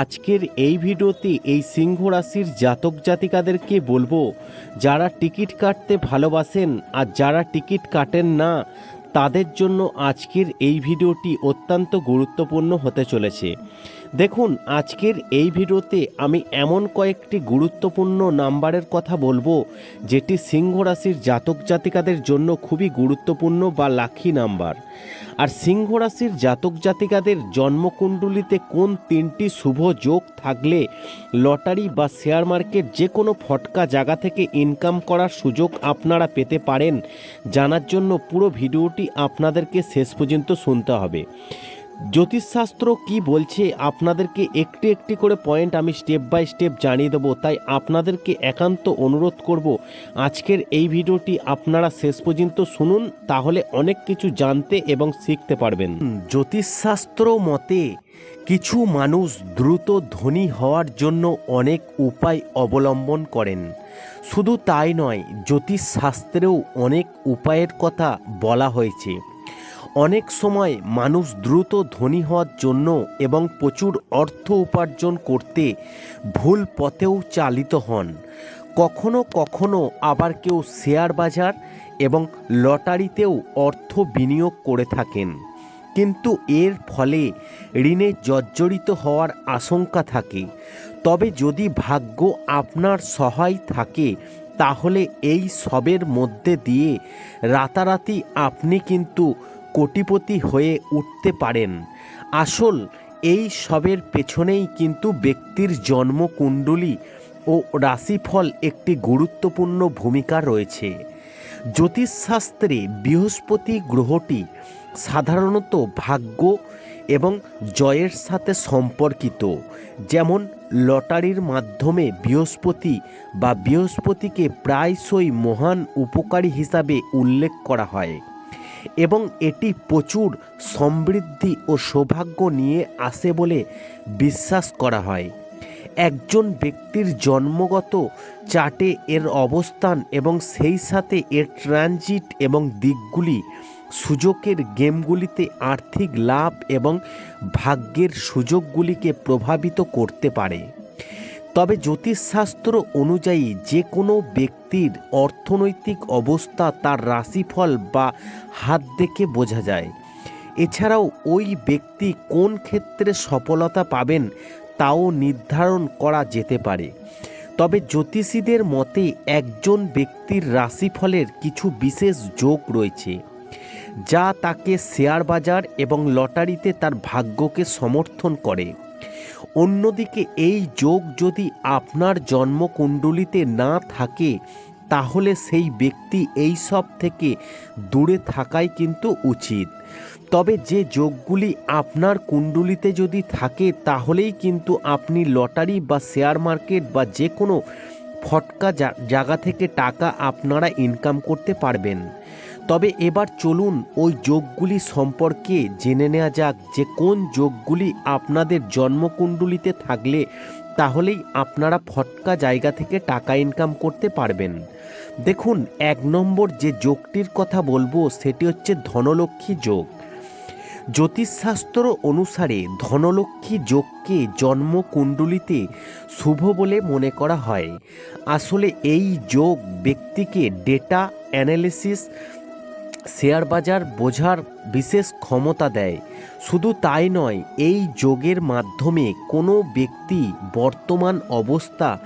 আজকের এই ভিডিওতে এই সিংহ রাশির জাতক জাতিকাদেরকে বলব, যারা টিকিট কাটতে ভালোবাসেন আর যারা টিকিট কাটেন না, তাদের জন্য আজকের এই ভিডিওটি অত্যন্ত গুরুত্বপূর্ণ হতে চলেছে। দেখুন, আজকের এই ভিডিওতে আমি এমন কয়েকটি গুরুত্বপূর্ণ নাম্বারের কথা বলব, যেটি সিংহ রাশির জাতক জাতিকাদের জন্য খুবই গুরুত্বপূর্ণ বা লাখি নাম্বার। আর সিংহ রাশির জাতক জাতিকাদের জন্মকুণ্ডলিতে কোন তিনটি শুভ যোগ থাকলে লটারি বা শেয়ার মার্কেট যে কোনো ফটকা জায়গা থেকে ইনকাম করার সুযোগ আপনারা পেতে পারেন, জানার জন্য পুরো ভিডিওটি আপনাদেরকে শেষ পর্যন্ত শুনতে হবে। জ্যোতিষশাস্ত্র কি বলছে? আপনাদেরকে একটি একটি করে পয়েন্ট আমি স্টেপ বাই স্টেপ জানিয়ে দেবো, তাই আপনাদেরকে একান্ত অনুরোধ করব, আজকের এই ভিডিওটি আপনারা শেষ পর্যন্ত শুনুন, তাহলে অনেক কিছু জানতে এবং শিখতে পারবেন। জ্যোতিষশাস্ত্র মতে কিছু মানুষ দ্রুত ধনী হওয়ার জন্য অনেক উপায় অবলম্বন করেন। শুধু তাই নয়, জ্যোতিষশাস্ত্রেও অনেক উপায়ের কথা বলা হয়েছে। অনেক সময় মানুষ দ্রুত ধনী হওয়ার জন্য এবং প্রচুর অর্থ উপার্জন করতে ভুল পথেও চালিত হন। কখনো কখনো আবার কেউ শেয়ার বাজার এবং লটারিতেও অর্থ বিনিয়োগ করে থাকেন। কিন্তু এর ফলে ঋণে জর্জরিত হওয়ার আশঙ্কা থাকে। তবে যদি ভাগ্য আপনার সহায় থাকে, তাহলে এই সবের মধ্যে দিয়ে রাতারাতি আপনি কিন্তু কোটিপতি হয়ে উঠতে পারেন। আসল এই সবের পেছনেই কিন্তু ব্যক্তির জন্মকুণ্ডলী ও রাশিফল একটি গুরুত্বপূর্ণ ভূমিকা রয়েছে। জ্যোতিষশাস্ত্রে বৃহস্পতি গ্রহটি সাধারণত ভাগ্য এবং জয়ের সাথে সম্পর্কিত, যেমন লটারির মাধ্যমে বৃহস্পতি বা বৃহস্পতিকে প্রায়শই মহান উপকারী হিসাবে উল্লেখ করা হয়। এবং এটি প্রচুর সমৃদ্ধি ও সৌভাগ্য নিয়ে আসে বলে বিশ্বাস করা হয়। একজন ব্যক্তির জন্মগত চার্টে এর অবস্থান এবং সেই সাথে এর ট্রানজিট এবং দিকগুলি, সুযোগের গেমগুলিতে আর্থিক লাভ এবং ভাগ্যের সুযোগগুলিকে প্রভাবিত করতে পারে। তবে জ্যোতিষশাস্ত্র অনুযায়ী যে কোনো ব্যক্তির অর্থনৈতিক অবস্থা তার রাশিফল বা হাত দেখে বোঝা যায়। এছাড়াও ওই ব্যক্তি কোন ক্ষেত্রে সফলতা পাবেন তাও নির্ধারণ করা যেতে পারে। তবে জ্যোতিষীদের মতে একজন ব্যক্তির রাশিফলের কিছু বিশেষ যোগ রয়েছে, যা তাকে শেয়ার বাজার এবং লটারিতে তার ভাগ্যকে সমর্থন করে। অন্যদিকে এই যোগ যদি আপনার জন্মকুণ্ডলিতে না থাকে, তাহলে সেই ব্যক্তি এই সব থেকে দূরে থাকাই কিন্তু উচিত। তবে যে যোগগুলি আপনার কুণ্ডলিতে যদি থাকে, তাহলেই কিন্তু আপনি লটারি বা শেয়ার মার্কেট বা যে কোনো ফটকা জায়গা থেকে টাকা আপনারা ইনকাম করতে পারবেন। তবে এবার চলুন ওই যোগগুলি সম্পর্কে জেনে নেওয়া যাক যে কোন যোগগুলি আপনাদের জন্মকুণ্ডলিতে থাকলে তাহলেই আপনারা ফটকা জায়গা থেকে টাকা ইনকাম করতে পারবেন। দেখুন, এক নম্বর যে যোগটির কথা বলব সেটি হচ্ছে ধনলক্ষ্মী যোগ। জ্যোতিষশাস্ত্র অনুসারে ধনলক্ষ্মী যোগকে জন্মকুণ্ডলিতে শুভ বলে মনে করা হয়। আসলে এই যোগ ব্যক্তিকে ডেটা অ্যানালিসিস শেয়ার বাজার বোঝার বিশেষ ক্ষমতা দেয়। শুধু তাই নয়, এই যোগের মাধ্যমে কোনো ব্যক্তি বর্তমান অবস্থা,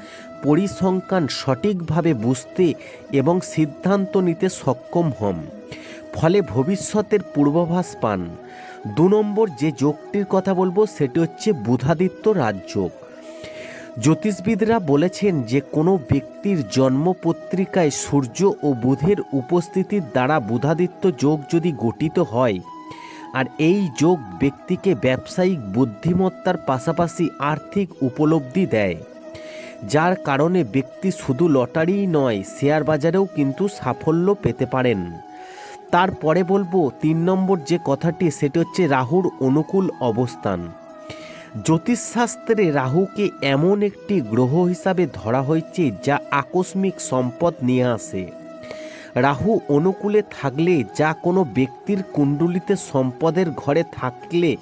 পরিসংখ্যান সঠিকভাবে বুঝতে এবং সিদ্ধান্ত নিতে সক্ষম হন। ফলে ভবিষ্যতের পূর্বাভাস পান। দু নম্বর যে যোগটির কথা বলব, সেটি হচ্ছে বুধাদিত্য রাজযোগ। জ্যোতিষবিদরা বলেছেন যে কোনো ব্যক্তির জন্মপত্রিকায় সূর্য ও বুধের উপস্থিতির দ্বারা বুধাদিত্য যোগ যদি গঠিত হয়, আর এই যোগ ব্যক্তিকে ব্যবসায়িক বুদ্ধিমত্তার পাশাপাশি আর্থিক উপলব্ধি দেয়, যার কারণে ব্যক্তি শুধু লটারিই নয়, শেয়ার বাজারেও কিন্তু সাফল্য পেতে পারেন। তারপরে বলব, তিন নম্বর যে কথাটি, সেটি হচ্ছে রাহুর অনুকূল অবস্থান। জ্যোতিষশাস্ত্রে রাহুকে এমন একটি গ্রহ হিসাবে ধরা হয়েছে যা আকস্মিক সম্পদ নিয়ে আসে। রাহু অনুকূলে থাকলে যা কোনো ব্যক্তির কুণ্ডলিতে সম্পদের ঘরে থাকলে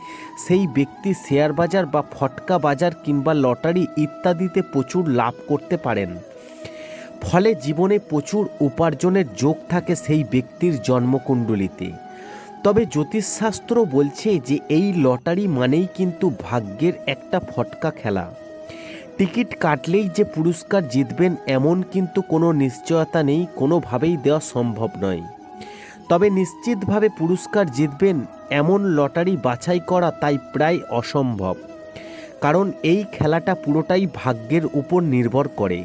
সেই ব্যক্তি শেয়ার বাজার বা ফটকা বাজার কিংবা লটারি ইত্যাদিতে প্রচুর লাভ করতে পারেন। ফলে জীবনে প্রচুর উপার্জনের যোগ থাকে সেই ব্যক্তির জন্মকুণ্ডলিতে। তবে জ্যোতিষশাস্ত্র বলছে যে এই লটারি মানেই কিন্তু ভাগ্যের একটা ফটকা খেলা। টিকিট কাটলেই যে পুরস্কার জিতবেন এমন কিন্তু কোনো নিশ্চয়তা নেই, কোনোভাবেই দেওয়া সম্ভব নয়। তবে নিশ্চিতভাবে পুরস্কার জিতবেন এমন লটারি বাছাই করা তাই প্রায় অসম্ভব। কারণ এই খেলাটা পুরোটাই ভাগ্যের উপর নির্ভর করে।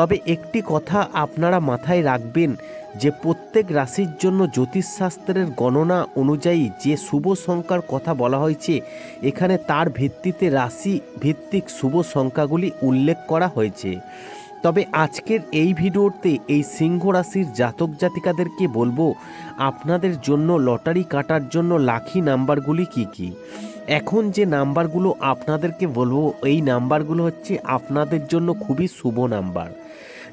তবে একটি কথা আপনারা মাথায় রাখবেন যে প্রত্যেক রাশির জন্য জ্যোতিষশাস্ত্রের গণনা অনুযায়ী যে শুভ সংখ্যার কথা বলা হয়েছে, এখানে তার ভিত্তিতে রাশি ভিত্তিক শুভ সংখ্যাগুলি উল্লেখ করা হয়েছে। তবে আজকের এই ভিডিওতে এই সিংহ রাশির জাতক জাতিকাদেরকে বলব, আপনাদের জন্য লটারি কাটার জন্য লাখি নাম্বারগুলি কি কি? এখন যে নাম্বারগুলো আপনাদেরকে বলব, এই নাম্বারগুলো হচ্ছে আপনাদের জন্য খুবই শুভ নাম্বার।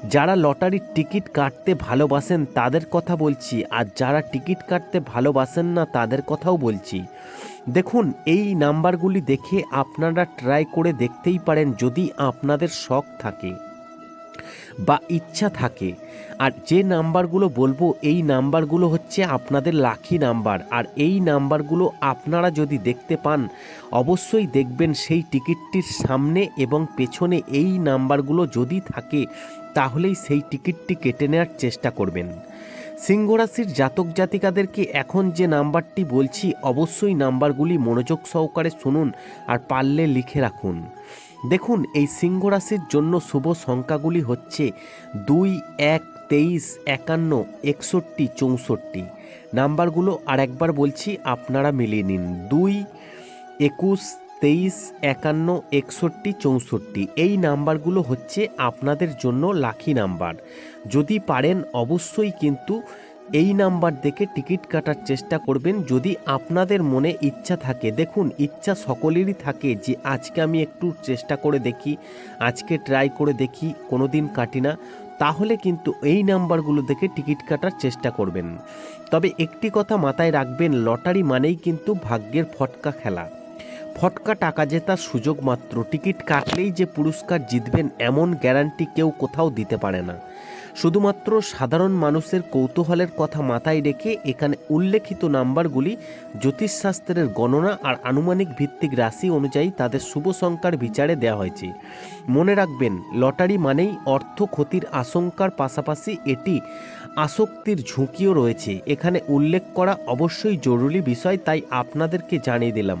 যারা লটারির টিকিট কাটতে ভালোবাসেন তাদের কথা বলছি, আর যারা টিকিট কাটতে ভালোবাসেন না তাদের কথাও বলছি। দেখুন, এই নাম্বারগুলি দেখে আপনারা ট্রাই করে দেখতেই পারেন যদি আপনাদের শখ থাকে। বা ইচ্ছা থাকে। আর যে নাম্বারগুলো বলব, এই নাম্বারগুলো হচ্ছে আপনাদের লাখি নাম্বার। আর এই নাম্বারগুলো আপনারা যদি দেখতে পান, অবশ্যই দেখবেন সেই টিকিটটির সামনে এবং পেছনে এই নাম্বারগুলো যদি থাকে, তাহলেই সেই টিকিটটি কেটে নেওয়ার চেষ্টা করবেন। সিংহ রাশির জাতক জাতিকাদেরকে এখন যে নাম্বারটি বলছি, অবশ্যই নাম্বারগুলি মনোযোগ সহকারে শুনুন আর পারলে লিখে রাখুন। দেখুন, এই সিংহ রাশির জন্য শুভ সংখ্যাগুলি হচ্ছে দুই, এক, তেইশ, একান্ন, একষট্টি, চৌষট্টি। নাম্বারগুলো আর একবার বলছি, আপনারা মিলিয়ে নিন। দুই, একুশ তেইশ, একান্ন, একষট্টি, চৌষট্টি। এই নাম্বারগুলো হচ্ছে আপনাদের জন্য লাকি নাম্বার। যদি পারেন, অবশ্যই কিন্তু এই নাম্বার দেখে টিকিট কাটার চেষ্টা করবেন। যদি আপনাদের মনে ইচ্ছা থাকে, দেখুন, ইচ্ছা সকলেরই থাকে যে আজকে আমি একটু চেষ্টা করে দেখি, আজকে ট্রাই করে দেখি কোনো দিন কাটি না, তাহলে কিন্তু এই নাম্বারগুলো দেখে টিকিট কাটার চেষ্টা করবেন। তবে একটি কথা মাথায় রাখবেন, লটারি মানেই কিন্তু ভাগ্যের ফটকা খেলা। ফটকা টাকা জেতার সুযোগ মাত্র। টিকিট কাটলেই যে পুরস্কার জিতবেন এমন গ্যারান্টি কেউ কোথাও দিতে পারে না। শুধুমাত্র সাধারণ মানুষের কৌতূহলের কথা মাথায় রেখে এখানে উল্লেখিত নাম্বারগুলি জ্যোতিষশাস্ত্রের গণনা আর আনুমানিক ভিত্তিক রাশি অনুযায়ী তাদের শুভ সংখ্যার বিচারে দেওয়া হয়েছে। মনে রাখবেন, লটারি মানেই অর্থ ক্ষতির আশঙ্কার পাশাপাশি এটি আসক্তির ঝুঁকিও রয়েছে। এখানে উল্লেখ করা অবশ্যই জরুরি বিষয়, তাই আপনাদেরকে জানিয়ে দিলাম।